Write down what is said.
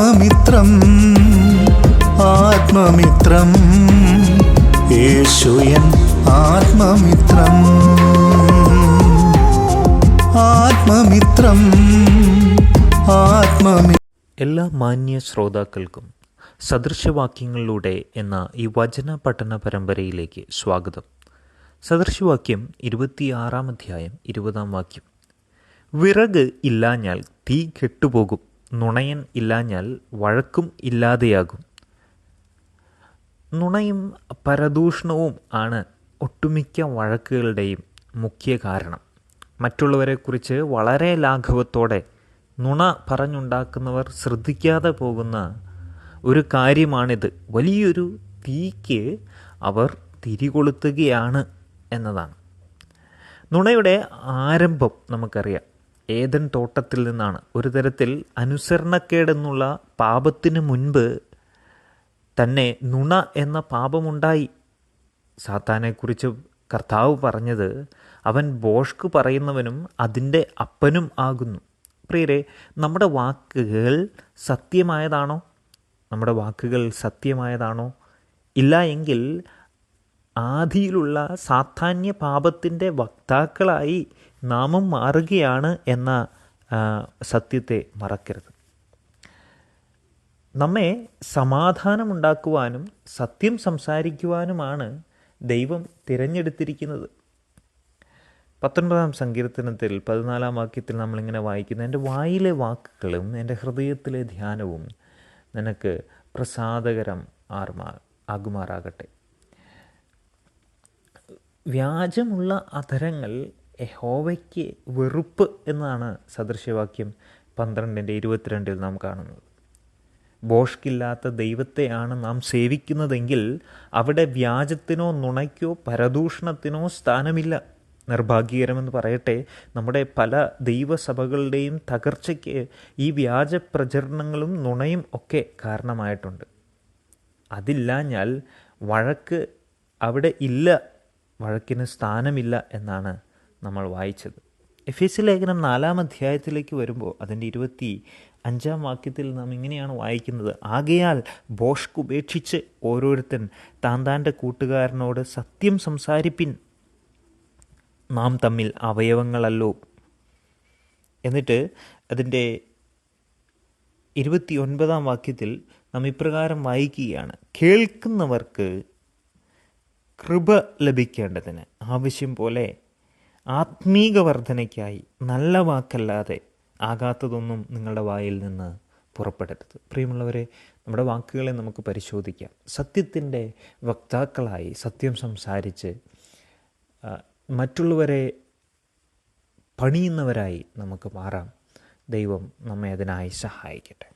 ആത്മമിത്രം ആത്മമിത്രം. യേശുയൻ ആത്മമിത്രം. ആത്മമിത്രം ആത്മമി എല്ലാ മാന്യ ശ്രോതാക്കൾക്കും സദൃശവാക്യങ്ങളിലൂടെ എന്ന ഈ വചന പഠന പരമ്പരയിലേക്ക് സ്വാഗതം. സദൃശവാക്യം ഇരുപത്തിയാറാം അധ്യായം ഇരുപതാം വാക്യം. വിറക് ഇല്ലാഞ്ഞാൽ തീ കെട്ടുപോകും. നുണയൻ ഇല്ലാഞ്ഞാൽ വഴക്കും ഇല്ലാതെയാകും. നുണയും പരദൂഷണവും ആണ് ഒട്ടുമിക്ക വഴക്കുകളുടെയും മുഖ്യ കാരണം. മറ്റുള്ളവരെക്കുറിച്ച് വളരെ ലാഘവത്തോടെ നുണ പറഞ്ഞുണ്ടാക്കുന്നവർ ശ്രദ്ധിക്കാതെ പോകുന്ന ഒരു കാര്യമാണിത്. വലിയൊരു തീക്ക് അവർ തിരികൊളുത്തുകയാണ് എന്നതാണ്. നുണയുടെ ആരംഭം നമുക്കറിയാം. ഏതൻ തോട്ടത്തിൽ നിന്നാണ്. ഒരു തരത്തിൽ അനുസരണക്കേടെന്നുള്ള പാപത്തിന് മുൻപ് തന്നെ നുണ എന്ന പാപമുണ്ടായി. സാത്താനെക്കുറിച്ച് കർത്താവ് പറഞ്ഞത് അവൻ ബോഷ്ക്ക് പറയുന്നവനും അതിന്റെ അപ്പനും ആകുന്നു. പ്രിയരെ നമ്മുടെ വാക്കുകൾ സത്യമായതാണോ? നമ്മുടെ വാക്കുകൾ സത്യമായതാണോ? ഇല്ല എങ്കിൽ ആധിയിലുള്ള സാധാന്യ പാപത്തിന്റെ വക്താക്കളായി നാമും മാറുകയാണ് എന്ന സത്യത്തെ മറക്കരുത്. നമ്മെ സമാധാനമുണ്ടാക്കുവാനും സത്യം സംസാരിക്കുവാനുമാണ് ദൈവം തിരഞ്ഞെടുത്തിരിക്കുന്നത്. പത്തൊൻപതാം സങ്കീർത്തനത്തിൽ പതിനാലാം വാക്യത്തിൽ നമ്മളിങ്ങനെ വായിക്കുന്നു എന്റെ വായിലെ വാക്കുകളും എന്റെ ഹൃദയത്തിലെ ധ്യാനവും നിനക്ക് പ്രസാദകരം ആർമാ ആകുമാറാകട്ടെ. വ്യാജമുള്ള അധരങ്ങൾ യഹോവയ്ക്ക് വെറുപ്പ് എന്നാണ് സദൃശ്യവാക്യം പന്ത്രണ്ടിന്റെ ഇരുപത്തിരണ്ടിൽ നാം കാണുന്നത്. ബോഷ്കില്ലാത്ത ദൈവത്തെയാണ് നാം സേവിക്കുന്നതെങ്കിൽ അവിടെ വ്യാജത്തിനോ നുണയ്ക്കോ പരദൂഷണത്തിനോ സ്ഥാനമില്ല. നിർഭാഗ്യകരമെന്ന് പറയട്ടെ നമ്മുടെ പല ദൈവസഭകളുടെയും തകർച്ചയ്ക്ക് ഈ വ്യാജ പ്രചരണങ്ങളും നുണയും ഒക്കെ കാരണമായിട്ടുണ്ട്. അതില്ലാഞ്ഞാൽ വഴക്ക് അവിടെ ഇല്ല വഴക്കിന് സ്ഥാനമില്ല എന്നാണ് നമ്മൾ വായിച്ചത്. എഫ് എസ് ലേഖനം നാലാം അധ്യായത്തിലേക്ക് വരുമ്പോൾ അതിന്റെ ഇരുപത്തി അഞ്ചാം വാക്യത്തിൽ നാം ഇങ്ങനെയാണ് വായിക്കുന്നത്. ആകയാൽ ബോഷ്ക്ക് ഉപേക്ഷിച്ച് ഓരോരുത്തൻ താൻ താന്റെ കൂട്ടുകാരനോട് സത്യം സംസാരിപ്പിൻ. നാം തമ്മിൽ അവയവങ്ങളല്ലോ. എന്നിട്ട് അതിന്റെ ഇരുപത്തി ഒൻപതാം വാക്യത്തിൽ നാം ഇപ്രകാരം വായിക്കുകയാണ്. കേൾക്കുന്നവർക്ക് കൃപ ലഭിക്കേണ്ടതിന് ആവശ്യം പോലെ ആത്മീക വർധനയ്ക്കായി നല്ല വാക്കല്ലാതെ ആകാത്തതൊന്നും നിങ്ങളുടെ വായിൽ നിന്ന് പുറപ്പെടരുത്. പ്രിയമുള്ളവരെ നമ്മുടെ വാക്കുകളെ നമുക്ക് പരിശോധിക്കാം. സത്യത്തിന്റെ വക്താക്കളായി സത്യം സംസാരിച്ച് മറ്റുള്ളവരെ പണിയുന്നവരായി നമുക്ക് മാറാം. ദൈവം നമ്മെ അതിനായി സഹായിക്കട്ടെ.